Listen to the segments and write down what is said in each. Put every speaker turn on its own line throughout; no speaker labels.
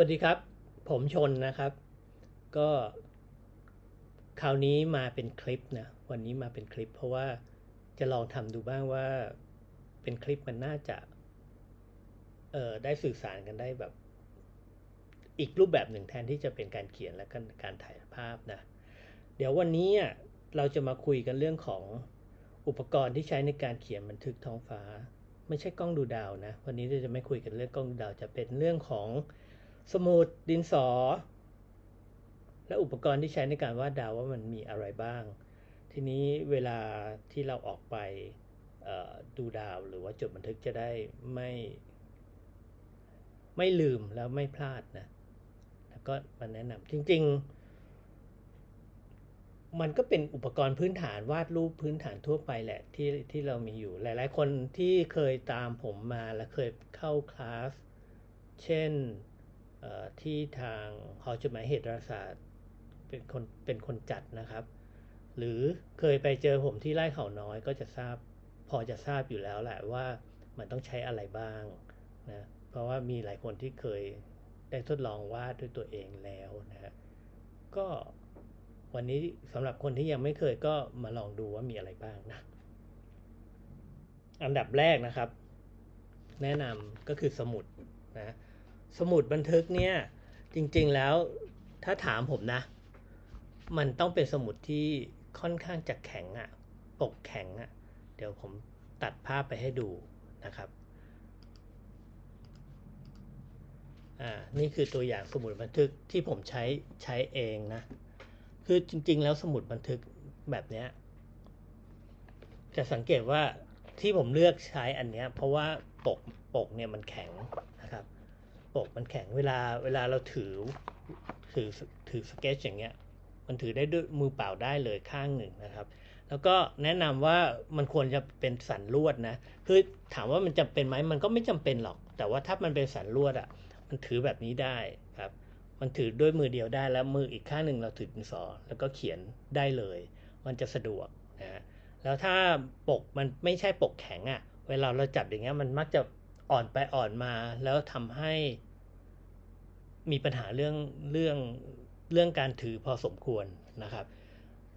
วัสดีครับ ผมชนนะครับ ก็คราวนี้มาเป็นคลิปนะ วันนี้มาเป็นคลิป เพราะว่าจะลองทำดูบ้างว่าเป็นคลิปมันน่าจะเอ่อได้สื่อสารกันได้แบบ อีกรูปแบบหนึ่งแทนที่จะเป็นการเขียนและการการถ่ายภาพนะ เดี๋ยววันนี้เราจะมาคุยกันเรื่องของอุปกรณ์ที่ใช้ในการเขียนบันทึกท้องฟ้า ไม่ใช่กล้องดูดาวนะ วันนี้เราจะไม่คุยกันเรื่องกล้องดูดาวจะเป็นเรื่องของ สมุดดินสอ และอุปกรณ์ที่ใช้ในการวาดดาวว่ามันมีอะไรบ้าง ทีนี้เวลาที่เราออกไปดูดาวหรือว่าจดบันทึกจะได้ไม่ไม่ลืมแล้วไม่พลาดนะ แล้วก็มาแนะนำจริง ๆ มันก็เป็นอุปกรณ์พื้นฐานวาดรูปพื้นฐานทั่วไปแหละที่ที่เรามีอยู่ หลาย ๆ คนที่เคยตามผมมาและเคยเข้าคลาส เช่น ที่ทางหอจดหมายเหตุดาราศาสตร์เป็นคนเป็นคนจัดนะครับ หรือเคยไปเจอผมที่ไร่เขาน้อยก็จะทราบพอจะทราบอยู่แล้วแหละว่ามันต้องใช้อะไรบ้างนะเพราะว่ามีหลายคนที่เคยได้ทดลองวาดด้วยตัวเองแล้วนะฮะก็วันนี้สำหรับคนที่ยังไม่เคยก็มาลองดูว่ามีอะไรบ้างนะอันดับแรกนะครับ แนะนำก็คือสมุดนะ สมุดบันทึกเนี่ยจริงๆแล้วถ้าถามผมนะ มันต้องเป็นสมุดที่ค่อนข้างจะแข็งอะปกแข็งอะเดี๋ยวผมตัดภาพไปให้ดูนะครับอ่านี่คือตัวอย่างสมุดบันทึกที่ผมใช้ใช้เองนะ คือจริงๆ แล้วสมุดบันทึกแบบเนี้ยจะสังเกตว่าที่ผมเลือกใช้อันเนี้ยเพราะว่าปกปกเนี่ยมันแข็งนะครับ ปกมันแข็งเวลาเวลาเราถือถือถือสเก็ตอย่างเงี้ยมันถือได้ด้วยมือเปล่าได้เลยข้างหนึ่งนะครับ แล้วก็แนะนำว่ามันควรจะเป็นสันลวดนะคือถามว่ามันจำเป็นไหมมันก็ไม่จำเป็นหรอก แต่ว่าถ้ามันเป็นสันลวดอะ่ะมันถือแบบนี้ได้ครับ มันถือด้วยมือเดียวได้แล้วมืออีกข้างหนึ่งเราถือดินสอแล้วก็เขียนได้เลย มันจะสะดวกนะแล้วถ้าปกมันไม่ใช่ปกแข็งอะ่ะเวลาเราจับอย่างเงี้ยมันมักจะอ่อนไปอ่อนมาแล้วทำให้ มีปัญหาเรื่องเรื่องเรื่องการถือพอสมควรนะครับ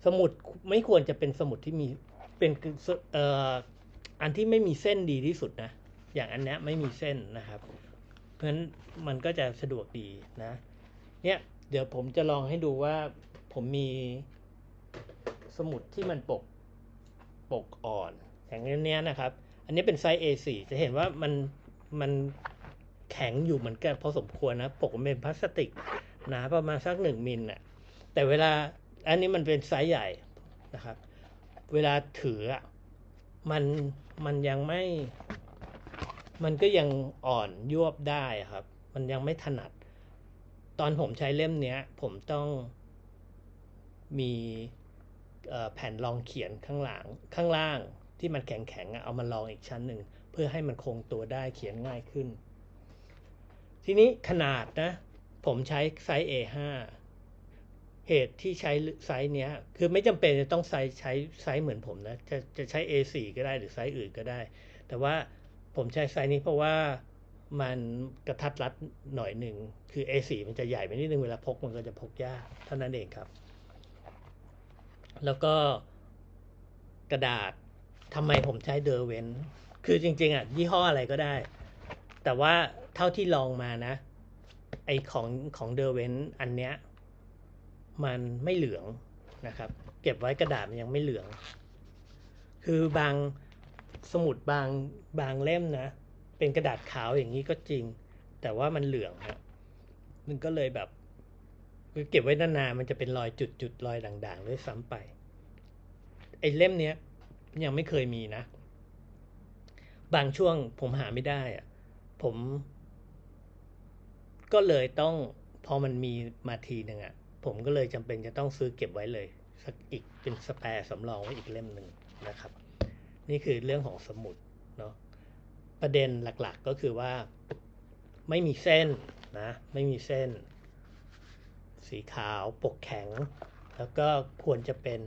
สมุดไม่ควรจะเป็นสมุดที่มีเป็นเอ่ออันที่ไม่มีเส้นดีที่สุดนะ อย่างอันนี้ไม่มีเส้นนะครับ เพราะฉะนั้นมันก็จะสะดวกดีนะเนี่ยเดี๋ยวผมจะลองให้ดูว่าผมมีสมุดที่มันปกปกอ่อนอย่างนี้นะครับ อันนี้เป็นไซส์ A4 จะเห็นว่ามันมัน แข็งอยู่เหมือนกันพอสมควรนะปกมันเป็นพลาสติกหนาประมาณสักหนึ่งมิลน่ะแต่เวลาอันนี้มันเป็นไซส์ใหญ่นะครับ เวลาถืออะมันมันยังไม่ มันก็ยังอ่อนยวบได้ครับ มันยังไม่ถนัด ตอนผมใช้เล่มเนี้ย ผมต้องมีแผ่นรองเขียนข้างหลังข้างล่างที่มันแข็งๆเอามาลองอีกชั้นหนึ่ง เพื่อให้มันคงตัวได้เขียนง่ายขึ้น ทีนี้ขนาดนะ ผมใช้ไซส์ A5 เหตุที่ใช้ไซส์เนี้ย คือไม่จำเป็นจะต้องไซส์ใช้ไซส์เหมือนผมนะ จะจะใช้ A4 ก็ได้หรือไซส์อื่นก็ได้ แต่ว่าผมใช้ไซส์นี้เพราะว่ามันกระทัดรัดหน่อยหนึ่ง คือ A4 มันจะใหญ่ไปนิดนึงเวลาพกมันก็จะพกยากเท่านั้นเองครับ แล้วก็กระดาษทำไมผมใช้เดอร์เวนคือจริง ๆอะยี่ห้ออะไรก็ได้ แต่ว่า เท่าที่ลองมานะ ไอของของเดอร์เวนอันเนี้ยมันไม่เหลืองนะครับ เก็บไว้กระดาษมันยังไม่เหลือง คือบางสมุดบางบางเล่มนะ เป็นกระดาษขาวอย่างนี้ก็จริง แต่ว่ามันเหลืองครับมันก็เลยแบบคือเก็บไว้นานๆมันจะเป็นรอยจุดๆรอยด่างๆด้วยซ้ำไป ไอ้เล่มเนี้ยยังไม่เคยมีนะ บางช่วงผมหาไม่ได้อะผม ก็เลยต้องพอมันมีมาทีหนึ่งอะ่ะผมก็เลยจำเป็นจะต้องซื้อเก็บไว้เลยสักอีกเป็นสแปร์สำรองไว้อีกเล่มหนึ่งนะครับ นี่คือเรื่องของสมุดเนาะประเด็นหลักๆก็คือว่าไม่มีเส้นนะไม่มีเส้น สีขาวปกแข็ง แล้วก็ควรจะเป็น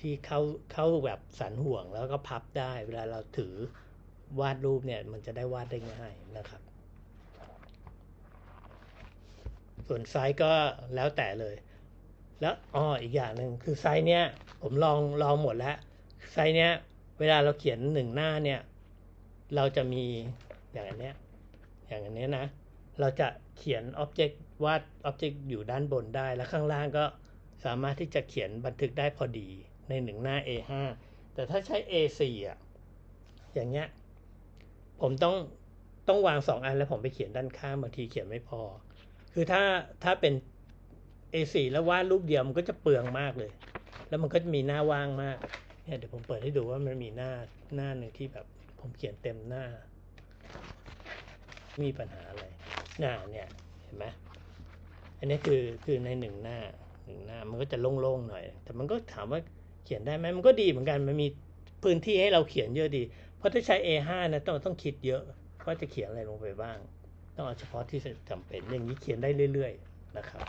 ที่เข้าเข้าแบบสันห่วงแล้วก็พับได้ เวลาเราถือวาดรูปเนี่ยมันจะได้วาดได้ง่ายนะครับ ส่วนไซส์ก็แล้วแต่เลย แล้วอ๋ออีกอย่างหนึ่งคือไซส์เนี้ยผมลองลองหมดแล้วไซส์เนี้ยเวลาเราเขียนหนึ่งหน้าเนี่ย เราจะมีอย่างอันเนี้ยอย่างอันเนี้ยนะ เราจะเขียนอ็อบเจกต์วาดอ็อบเจกต์อยู่ด้านบนได้ แล้วข้างล่างก็สามารถที่จะเขียนบันทึกได้พอดีในหนึ่งหน้า A5 แต่ถ้าใช้ A4 อะอย่างเงี้ยผมต้องต้องวางสองอันแล้วผมไปเขียนด้านข้างบางทีเขียนไม่พอ คือถ้าถ้าเป็น A4 แล้ววาดรูปเดียวมันก็จะเปลืองมากเลย แล้วมันก็จะมีหน้าว่างมากเนี่ยเดี๋ยวผมเปิดให้ดูว่ามันมีหน้าหน้าหนึ่งที่แบบผมเขียนเต็มหน้า มีปัญหาอะไรหน้าเนี่ยเห็นไหมอันนี้คือคือในหนึ่งหน้าหนึ่งหน้ามันก็จะโล่งๆหน่อย แต่มันก็ถามว่าเขียนได้ไหมมันก็ดีเหมือนกันมันมีพื้นที่ให้เราเขียนเยอะดี เพราะถ้าใช้ A5 นะต้องต้องคิดเยอะว่าจะเขียนอะไรลงไปบ้าง ต้องเอาเฉพาะที่จำเป็นอย่างนี้เขียนได้เรื่อย ๆ นะครับ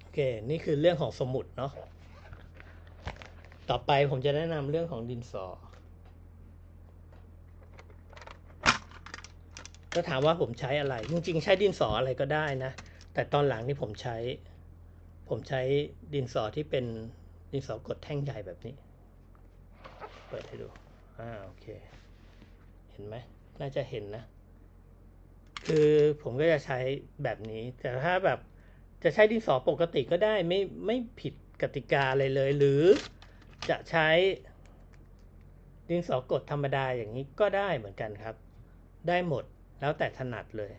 โอเคนี่คือเรื่องของสมุดเนาะต่อไปผมจะแนะนำเรื่องของดินสอก็ถามว่าผมใช้อะไร จริงๆ ใช้ดินสออะไรก็ได้นะ แต่ตอนหลังนี่ผมใช้ ผมใช้ดินสอที่เป็นดินสอกดแท่งใหญ่แบบนี้ เปิดให้ดู อ่า โอเค เห็นไหม น่าจะเห็นนะ คือผมก็จะใช้แบบนี้ แต่ถ้าแบบจะใช้ดินสอปกติก็ได้ไม่ไม่ผิดกติกาอะไรเลย หรือจะใช้ดินสอกดธรรมดาอย่างนี้ก็ได้เหมือนกันครับ ได้หมดแล้วแต่ถนัดเลย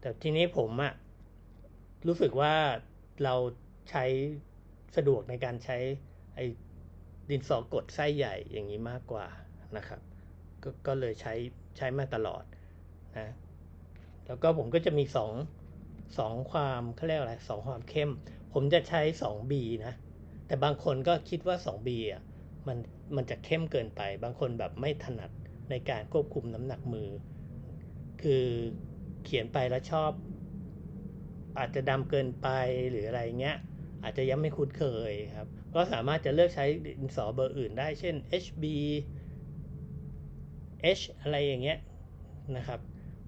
แต่ทีนี้ผมอะรู้สึกว่าเราใช้สะดวกในการใช้ไอ้ดินสอกดไส้ใหญ่อย่างนี้มากกว่านะครับกก็เลยใช้ใช้มาตลอดนะ แล้วก็ผมก็จะมีสองสองความเขาเรียกอะไรสองความเข้ม ผมจะใช้ 2B นะ แต่บางคนก็คิดว่า 2B อะมันมันจะเข้มเกินไป บางคนแบบไม่ถนัดในการควบคุมน้ำหนักมือ คือเขียนไปแล้วชอบ อาจจะดำเกินไปหรืออะไรเงี้ย อาจจะยังไม่คุ้นเคยครับ ก็สามารถจะเลือกใช้ดินสอเบอร์อื่นได้เช่น HB H อะไรอย่างเงี้ยนะครับ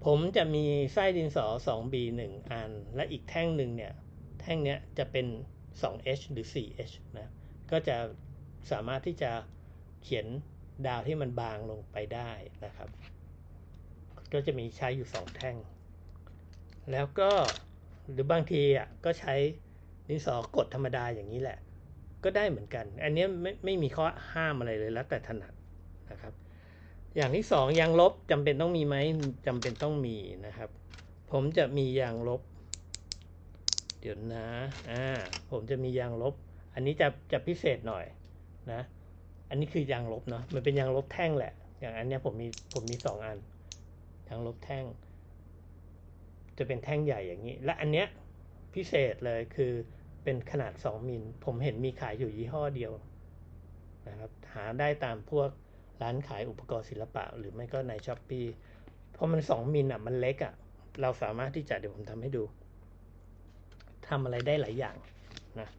ผมจะมีไส้ดินสอ 2B 1 อัน และอีกแท่งหนึ่งเนี่ย แท่งเนี้ยจะเป็น 2H หรือ 4H นะ ก็จะสามารถที่จะเขียนดาวที่มันบางลงไปได้นะครับ ก็จะมีใช้อยู่ 2 แท่ง แล้วก็หรือบางทีอะก็ใช้ดินสอกดธรรมดาอย่างนี้แหละ ก็ได้เหมือนกัน อันนี้ไม่ไม่มีข้อห้ามอะไรเลยแล้วแต่ถนัดนะครับ อย่างที่สองยางลบจำเป็นต้องมีไหมจำเป็นต้องมีนะครับ ผมจะมียางลบ เดี๋ยวนะอ่าผมจะมียางลบ อันนี้จะจะพิเศษหน่อยนะ อันนี้คือยางลบเนาะมันเป็นยางลบแท่งแหละ อย่างอันเนี้ยผมมีผมมีสองอันยางลบแท่ง จะเป็นแท่งใหญ่อย่างนี้ และอันเนี้ยพิเศษเลยคือเป็นขนาด 2 มิล ผมเห็นมีขายอยู่ยี่ห้อเดียวนะครับ หาได้ตามพวก ร้านขายอุปกรณ์ศิลปะ หรือไม่ก็ในช้อปปีเพราะมัน2มิลอะมันเล็กอะ เราสามารถที่จะเดี๋ยวผมทำให้ดูทำอะไรได้หลายอย่างนะ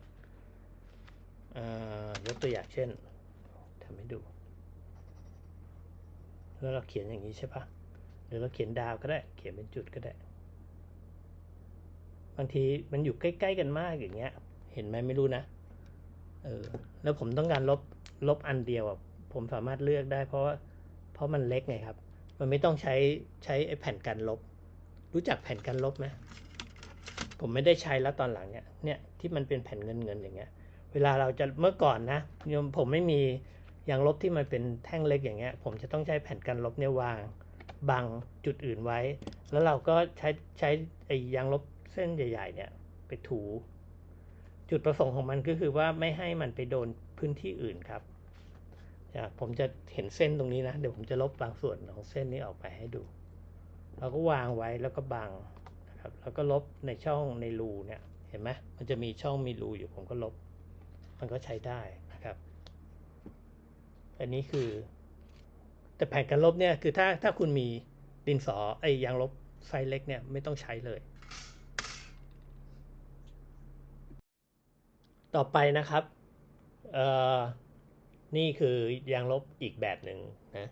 ยกตัวอย่างเช่นทำให้ดู แล้วเราเขียนอย่างนี้ใช่ปะหรือเราเขียนดาวก็ได้ เขียนเป็นจุดก็ได้ บางทีมันอยู่ใกล้ ๆ กันมากอย่างเงี้ย เห็นไหมไม่รู้นะ เออ แล้วผมต้องการลบลบอันเดียวอะ ผมสามารถเลือกได้ เพราะว่าเพราะมันเล็กไงครับ มันไม่ต้องใช้ใช้ไอ้แผ่นกันลบ รู้จักแผ่นกันลบไหมผมไม่ได้ใช้แล้วตอนหลังเนี่ยเนี่ยที่มันเป็นแผ่นเงินเงินอย่างเงี้ย เวลาเราจะเมื่อก่อนนะผมไม่มียางลบที่มันเป็นแท่งเล็กอย่างเงี้ย ผมจะต้องใช้แผ่นกันลบเนี่ยวางบังจุดอื่นไว้ แล้วเราก็ใช้ใช้ไอ้ยางลบเส้นใหญ่ๆเนี่ยไปถู จุดประสงค์ของมันก็คือว่าไม่ให้มันไปโดนพื้นที่อื่นครับ ผมจะเห็นเส้นตรงนี้นะ เดี๋ยวผมจะลบบางส่วนของเส้นนี้ออกไปให้ดู เราก็วางไว้แล้วก็บังนะครับ แล้วก็ลบในช่องในรูเนี่ย เห็นไหมมันจะมีช่องมีรูอยู่ผมก็ลบ มันก็ใช้ได้นะครับ อันนี้คือ แต่แผ่นกันลบเนี่ยคือถ้าถ้าคุณมีดินสอไอ้ยางลบไซส์เล็กเนี่ยไม่ต้องใช้เลยต่อไปนะครับ เอ่อ นี่คือยางลบอีกแบบหนึ่งนะ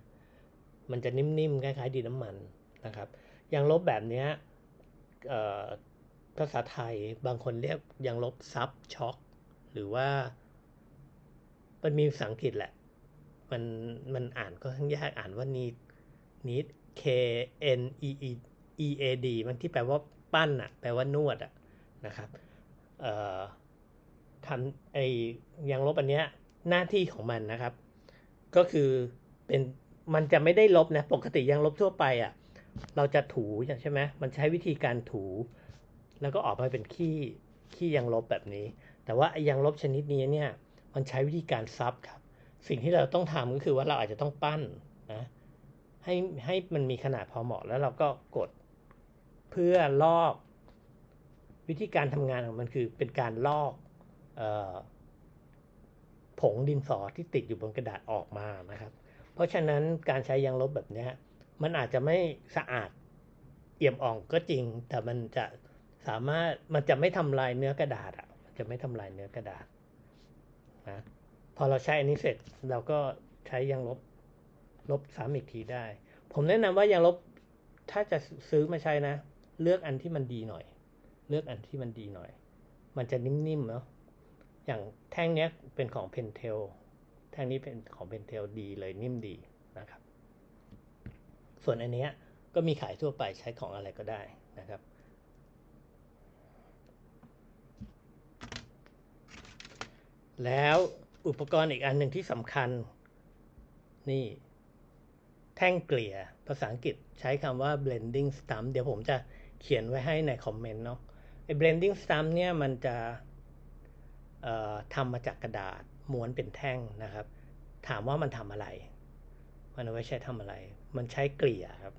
มันจะนิ่มๆคล้ายๆดินน้ำมันนะครับ ยางลบแบบนี้ภาษาไทยบางคนเรียกยังลบซับช็อกหรือว่า มันมีภาษาอังกฤษแหละ มันมันอ่านก็ทั้างยากอ่านว่า need need k n e e e a d มันที่แปลว่าปั้นอะแปลว่านวดอะนะครับทำไอยังลบอันเนี้ย หน้าที่ของมันนะครับ ก็คือเป็นมันจะไม่ได้ลบนะ ปกติยังลบทั่วไปอะ่ะ เราจะถูใช่ไหมมันใช้วิธีการถู แล้วก็ออกมาเป็นขี้ขี้ยังลบแบบนี้ แต่ว่ายังลบชนิดนี้เนี่ย มันใช้วิธีการซับครับ สิ่งที่เราต้องทำก็คือว่าเราอาจจะต้องปั้นนะให้ให้มันมีขนาดพอเหมาะแล้วเราก็กดเพื่อลอก วิธีการทำงานของมันคือเป็นการลอกเออ ผงดินสอที่ติดอยู่บนกระดาษออกมานะครับ เพราะฉะนั้นการใช้ยางลบแบบนี้มันอาจจะไม่สะอาดเอี่ยมอ่องก็จริง แต่มันจะสามารถมันจะไม่ทำลายเนื้อกระดาษอะมันจะไม่ทำลายเนื้อกระดาษนะพอเราใช้อันนี้เสร็จเราก็ใช้ยางลบลบซ้ำอีกทีได้ ผมแนะนำว่ายางลบถ้าจะซื้อมาใช้นะ เลือกอันที่มันดีหน่อย เลือกอันที่มันดีหน่อย มันจะนิ่มๆเนาะ อย่างแท่งนี้เป็นของเพนเทลแท่งนี้เป็นของเพนเทลดีเลยนิ่มดีนะครับ ส่วนอันนี้ก็มีขายทั่วไปใช้ของอะไรก็ได้นะครับ แล้วอุปกรณ์อีกอันหนึ่งที่สำคัญ นี่ แท่งเกลี่ยภาษาอังกฤษใช้คำว่า blending stump เดี๋ยวผมจะเขียนไว้ให้ในคอมเมนต์เนาะไอ้ blending stump เนี่ยมันจะ ทำมาจากกระดาษม้วนเป็นแท่งนะครับ ถามว่ามันทำอะไร มันเอาไว้ใช้ทำอะไร มันใช้เกลี่ยครับ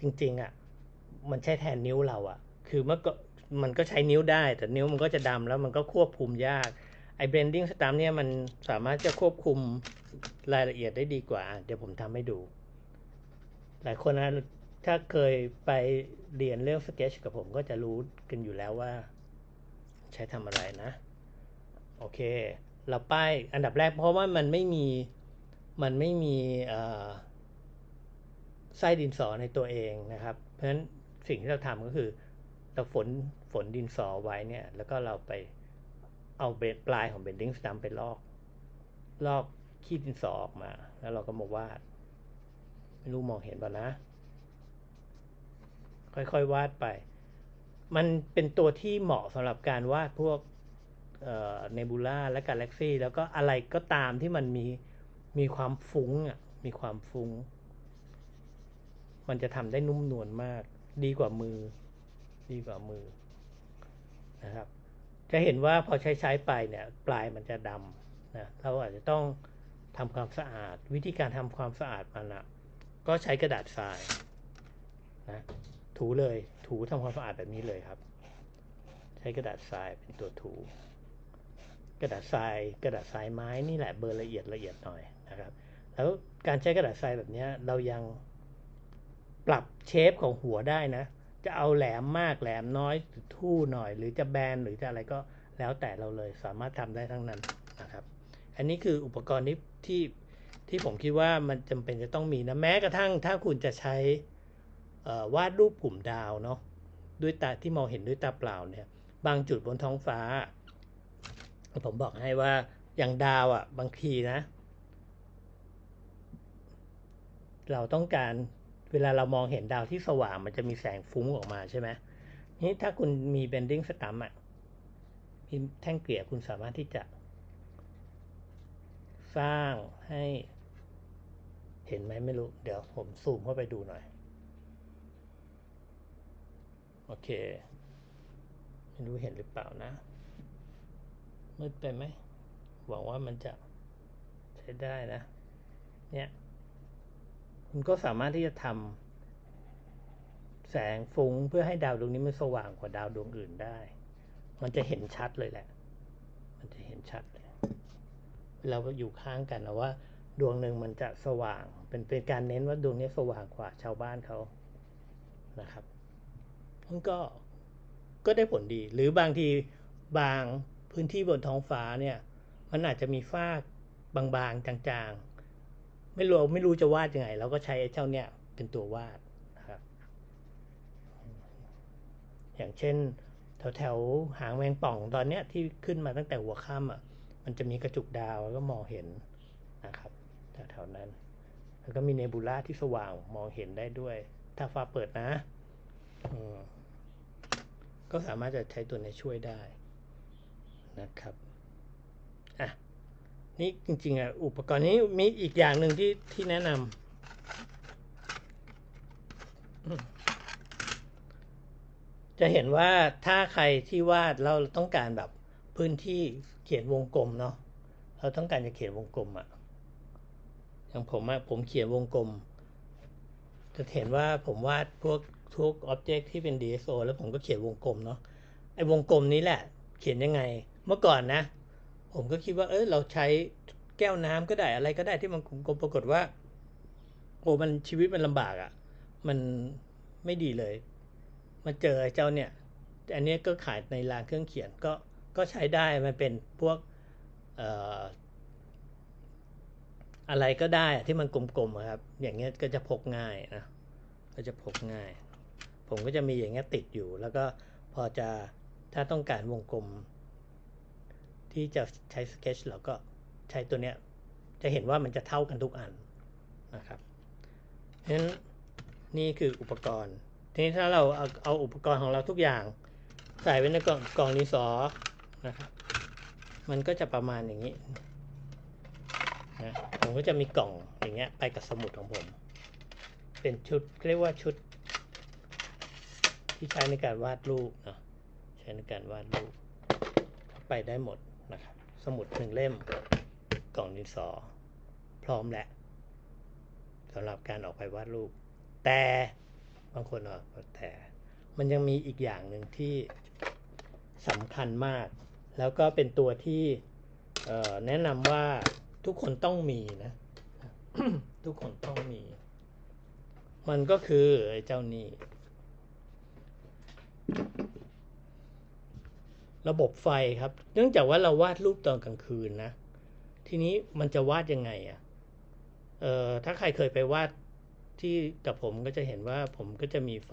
จริงๆอะ่ะมันใช้แทนนิ้วเราอะ่ะ คือเมื่อก็มันก็ใช้นิ้วได้ แต่นิ้วมันก็จะดำแล้วมันก็ควบคุมยากไอ้ blending stamp เนี่ยมันสามารถจะควบคุมรายละเอียดได้ดีกว่า เดี๋ยวผมทำให้ดู หลายคนนะถ้าเคยไปเรียนเรื่องสเกจกับผมก็จะรู้กันอยู่แล้วว่า ใช้ทำอะไรนะ โอเค เราป้ายอันดับแรกเพราะว่ามันไม่มีมันไม่มีไส้ดินสอในตัวเองนะครับ เพราะฉะนั้นสิ่งที่เราทำก็คือ เราฝนฝนดินสอไว้เนี่ย แล้วก็เราไปเอาเบปลายของเบนดิ้งสตัมไปลอกลอกขี้ดินสอออกมา แล้วเราก็มาวาด ไม่รู้มองเห็นป่ะนะ ค่อยๆวาดไป มันเป็นตัวที่เหมาะสำหรับการวาดพวก เนบูล่าและกาแล็กซี่แล้วก็อะไรก็ตามที่มันมีมีความฟุ้งอะมีความฟุง้ง มันจะทำได้นุ่มนวลมาก ดีกว่ามือ ดีกว่ามือนะครับ จะเห็นว่าพอใช้ใช้ไปเนี่ย ปลายมันจะดำนะเราอาจจะต้องทำความสะอาด วิธีการทำความสะอาดมันอะ ก็ใช้กระดาษทรายนะถูเลยถูทำความสะอาดแบบนี้เลยครับ ใช้กระดาษทรายเป็นตัวถู กระดาษทรายกระดาษทรายไม้นี่แหละเบอร์ละเอียดละเอียดหน่อยนะครับ แล้วการใช้กระดาษทรายแบบนี้เรายังปรับเชฟของหัวได้นะ จะเอาแหลมมากแหลมน้อยทู่หน่อย หรือจะแบนหรือจะอะไรก็แล้วแต่เราเลยสามารถทำได้ทั้งนั้นนะครับ อันนี้คืออุปกรณ์ที่ที่ที่ผมคิดว่ามันจำเป็นจะต้องมีนะแม้กระทั่งถ้าคุณจะใช้วาดรูปกลุ่มดาวเนาะด้วยตาที่มองเห็นด้วยตาเปล่าเนี่ย บางจุดบนท้องฟ้า ผมบอกให้ว่าอย่างดาวอะบางทีนะ เราต้องการเวลาเรามองเห็นดาวที่สว่างมันจะมีแสงฟุ้งออกมาใช่ไหมนี่ถ้าคุณมี bending stamp อะมีแท่งเกลี่ยคุณสามารถที่จะ สร้างให้ เห็นไหมไม่รู้ เดี๋ยวผมซูมเข้าไปดูหน่อย โอเค ไม่รู้เห็นหรือเปล่านะ มืดไปไหมหวังว่ามันจะใช้ได้นะ เนี่ยคุณก็สามารถที่จะทำแสงฟุ้งเพื่อให้ดาวดวงนี้มันสว่างกว่าดาวดวงอื่นได้ มันจะเห็นชัดเลยแหละ มันจะเห็นชัดเลยเราอยู่ข้างกันนะว่า ดวงหนึ่งมันจะสว่าง เป็นเป็นการเน้นว่าดวงนี้สว่างกว่าชาวบ้านเขานะครับมันก็ก็ได้ผลดี หรือบางทีบาง พื้นที่บนท้องฟ้าเนี่ย มันอาจจะมีฝ้าบางๆจางๆ ไม่รู้ไม่รู้จะวาดยังไง เราก็ใช้ไอ้เจ้าเนี่ยเป็นตัววาดนะครับ อย่างเช่น แถวแถวหางแมงป่องตอนเนี้ยที่ขึ้นมาตั้งแต่หัวค่ำอะ มันจะมีกระจุกดาวแล้วก็มองเห็นนะครับแถวๆนั้น แล้วก็มีเนบูล่าที่สว่างมองเห็นได้ด้วย ถ้าฟ้าเปิดนะก็สามารถจะใช้ตัวนี้ช่วยได้ นะครับอะนี่จริงๆอะอุปกรณ์นี้มีอีกอย่างหนึ่งที่ที่แนะนำจะเห็นว่าถ้าใครที่วาดเราต้องการแบบพื้นที่เขียนวงกลมเนาะเราต้องการจะเขียนวงกลมอะอย่างผมอะผมเขียนวงกลม จะเห็นว่าผมวาดพวกทุกอ็อบเจกต์ที่เป็น DSO แล้วผมก็เขียนวงกลมเนาะไอ้วงกลมนี้แหละ เขียนยังไง เมื่อก่อนนะ ผมก็คิดว่าเออเราใช้แก้วน้ำก็ได้อะไรก็ได้ที่มันกลมๆปรากฏว่าโอ้มันชีวิตมันลำบากอะ่ะ มันไม่ดีเลย มาเจอไอ้เจ้าเนี่ย อันนี้ก็ขายในร้านเครื่องเขียนก็ก็ใช้ได้มันเป็นพวกเอออะไรก็ได้อะที่มันกลมๆครับ อย่างเงี้ยก็จะพกง่ายนะก็จะพกง่าย ผมก็จะมีอย่างเงี้ยติดอยู่ แล้วก็พอจะถ้าต้องการวงกลม ที่จะใช้สเก็ตเราก็ใช้ตัวเนี้ยจะเห็นว่ามันจะเท่ากันทุกอันนะครับเพราะฉะนั้นนี่คืออุปกรณ์ ทีนี้ถ้าเราเอาเอาอุปกรณ์ของเราทุกอย่าง ใส่ไว้ในกล่องกล่องดินสอนะครับมันก็จะประมาณอย่างนี้นะผมก็จะมีกล่องอย่างเงี้ยไปกับสมุดของผม เป็นชุดเรียกว่าชุด ที่ใช้ในการวาดรูปเนาะใช้ในการวาดรูปไปได้หมด มุดหนึ่งเล่ม กล่องดินสอ พร้อมแล้วสำหรับการออกไปวาดรูป แต่บางคนบอกว่าแต่มันยังมีอีกอย่างหนึ่งที่สำคัญมาก แล้วก็เป็นตัวที่แนะนำว่าทุกคนต้องมีนะ ทุกคนต้องมี มันก็คือเจ้านี่ ระบบไฟครับ เนื่องจากว่าเราวาดรูปตอนกลางคืนนะ ทีนี้มันจะวาดยังไงอะ่ะเอ่อถ้าใครเคยไปวาดที่กับผมก็จะเห็นว่าผมก็จะมีไฟ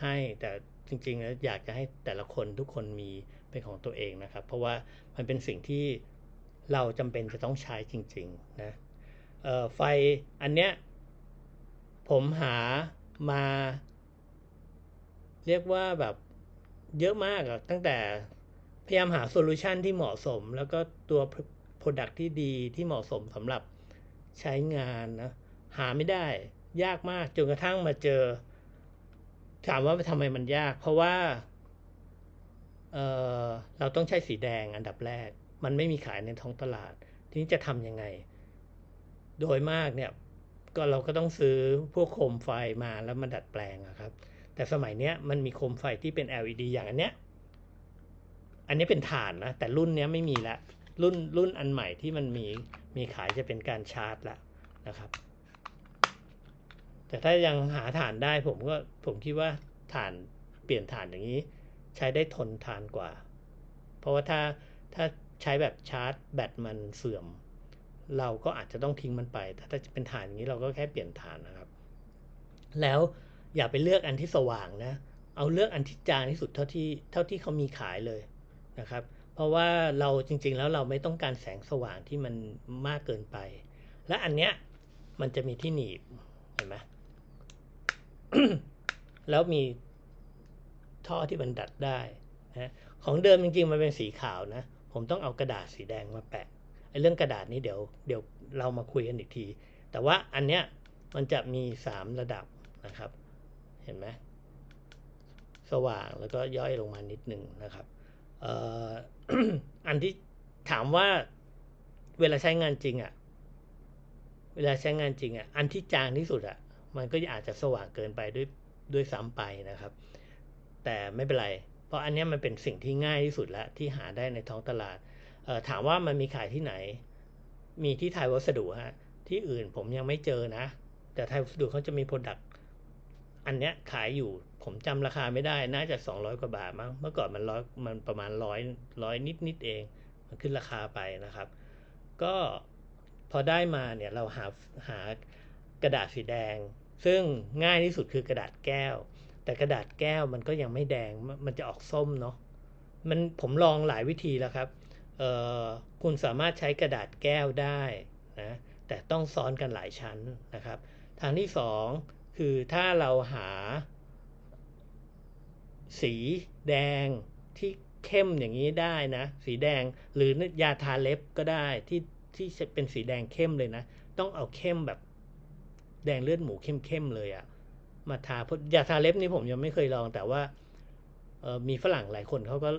ให้แต่จริงๆแล้วอยากจะให้แต่ละคนทุกคนมีเป็นของตัวเองนะครับ เพราะว่ามันเป็นสิ่งที่เราจำเป็นจะต้องใช้จริงๆนะเอ่อไฟอันเนี้ยผมหามา เรียกว่าแบบ เยอะมากอะตั้งแต่พยายามหาโซลูชันที่เหมาะสม แล้วก็ตัว Product ที่ดีที่เหมาะสมสำหรับใช้งานนะหาไม่ได้ยากมากจนกระทั่งมาเจอ ถามว่าทำไมมันยาก เพราะว่าเเราต้องใช้สีแดงอันดับแรก มันไม่มีขายในท้องตลาด ทีนี้จะทำยังไง โดยมากเนี่ย ก็เราก็ต้องซื้อพวกโคมไฟมาแล้วมาดัดแปลงครับ แต่สมัยเนี้ยมันมีโคมไฟที่เป็น LED อย่างอันเนี้ย อันนี้เป็นถ่านนะ แต่รุ่นเนี้ยไม่มีละ รุ่นรุ่นอันใหม่ที่มันมีมีขายจะเป็นการชาร์จละนะครับ แต่ถ้ายังหาถ่านได้ผมก็ผมคิดว่าถ่านเปลี่ยนถ่านอย่างนี้ ใช้ได้ทนทานกว่า เพราะว่าถ้าถ้าใช้แบบชาร์จ แบตมันเสื่อม เราก็อาจจะต้องทิ้งมันไป แต่ถ้าจะเป็นถ่านอย่างนี้เราก็แค่เปลี่ยนถ่านนะครับ แล้ว อย่าไปเลือกอันที่สว่างนะเอาเลือกอันที่จางที่สุดเท่าที่เท่าที่เขามีขายเลยนะครับ เพราะว่าเราจริง ๆ แล้วเราไม่ต้องการแสงสว่างที่มันมากเกินไป และอันเนี้ยมันจะมีที่หนีบเห็นไหมแล้วมีท่อที่มันดัดได้นะของเดิมจริง ๆ มันเป็นสีขาวนะ ผมต้องเอากระดาษสีแดงมาแปะไอ้เรื่องกระดาษนี้เดี๋ยวเดี๋ยวเรามาคุยกันอีกที แต่ว่าอันเนี้ยมันจะมีสามระดับนะครับ เห็นไหมสว่างแล้วก็ย่อยลงมานิดหนึ่งนะครับเอ่ออันที่ถามว่าเวลาใช้งานจริงอะ่ะ เวลาใช้งานจริงอะ่ะ อันที่จางที่สุดอะ่ะ มันก็อาจจะสว่างเกินไปด้วยด้วยซ้ำไปนะครับ แต่ไม่เป็นไร เพราะอันนี้มันเป็นสิ่งที่ง่ายที่สุดแล้วที่หาได้ในท้องตลาดเอ่อถามว่ามันมีขายที่ไหน มีที่ไทยวัสดุฮะ ที่อื่นผมยังไม่เจอนะ แต่ไทยวัสดุเขาจะมีโปรดักต อันเนี้ยขายอยู่ผมจำราคาไม่ได้น่าจะสองร้อยกว่าบาทมั้งเมื่อก่อนมันร้อยมันประมาณร้อยร้อยนิดนิดเอง มันขึ้นราคาไปนะครับ ก็พอได้มาเนี่ยเราหาหากระดาษสีแดง ซึ่งง่ายที่สุดคือกระดาษแก้ว แต่กระดาษแก้วมันก็ยังไม่แดงมันจะออกส้มเนาะมันผมลองหลายวิธีแล้วครับเออคุณสามารถใช้กระดาษแก้วได้นะแต่ต้องซ้อนกันหลายชั้นนะครับ ทางที่สอง คือถ้าเราหา สีแดงที่เข้มอย่างนี้ได้นะ สีแดงหรือยาทาเล็บก็ได้ที่ที่เป็นสีแดงเข้มเลยนะ ต้องเอาเข้มแบบแดงเลือดหมูเข้มๆเลยอะมาทาเพราะยาทาเล็บนี่ผมยังไม่เคยลอง แต่ว่าออมีฝรั่งหลายคนเขาก็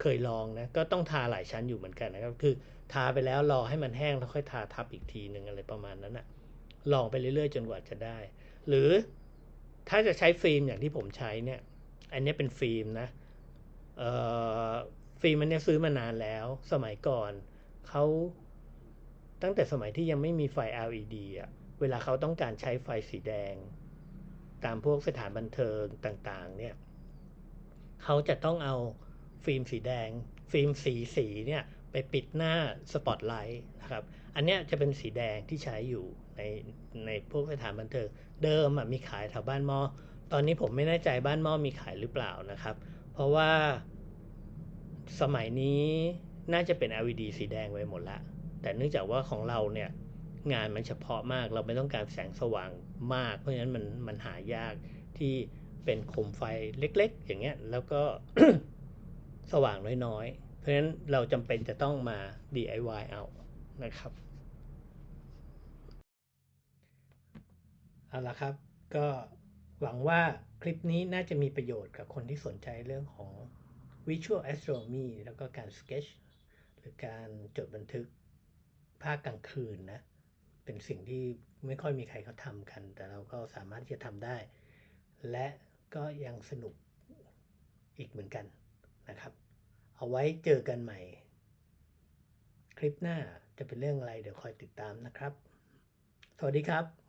เคยลองนะ ก็ต้องทาหลายชั้นอยู่เหมือนกันนะครับ คือทาไปแล้วรอให้มันแห้งแล้วค่อยทาทับอีกทีหนึ่งอะไรประมาณนั้นอะลองไปเรื่อยๆ จนกว่าจะได้ หรือถ้าจะใช้ฟิล์มอย่างที่ผมใช้เนี่ย อันนี้เป็นฟิล์มนะฟิล์มอันเนี้ซื้อมานานแล้ว สมัยก่อนเขาตั้งแต่สมัยที่ยังไม่มีไฟ LED อะเวลาเขาต้องการใช้ไฟสีแดง ตามพวกสถานบันเทิงต่างๆ เนี่ยเขาจะต้องเอาฟิล์มสีแดง ฟิล์มสีสีเนี่ยไปปิดหน้าสปอตไลท์นะครับ อันเนี้ยจะเป็นสีแดงที่ใช้อยู่ในในพวกสถานบันเทิง เดิมมีขายแถวบ้านหมอตอนนี้ผมไม่แน่ใจบ้านหม้อมีขายหรือเปล่านะครับ เพราะว่าสมัยนี้น่าจะเป็น LED สีแดงไปหมดละ แต่เนื่องจากว่าของเราเนี่ยงานมันเฉพาะมาก เราไม่ต้องการแสงสว่างมาก เพราะฉะนั้นมันมันหายากที่เป็นโคมไฟเล็ก ๆ อย่างเงี้ย แล้วก็สว่างน้อยๆ เพราะฉะนั้นเราจำเป็นจะต้องมา DIY เอานะครับ เอาละครับ ก็หวังว่าคลิปนี้น่าจะมีประโยชน์กับคนที่สนใจเรื่องของ Visual Astronomy แล้วก็การ Sketch หรือการจดบันทึกภาคกลางคืนนะ เป็นสิ่งที่ไม่ค่อยมีใครเขาทำกัน แต่เราก็สามารถที่จะทำได้ และก็ยังสนุกอีกเหมือนกันนะครับ เอาไว้เจอกันใหม่ คลิปหน้าจะเป็นเรื่องอะไรเดี๋ยวคอยติดตามนะครับ สวัสดีครับ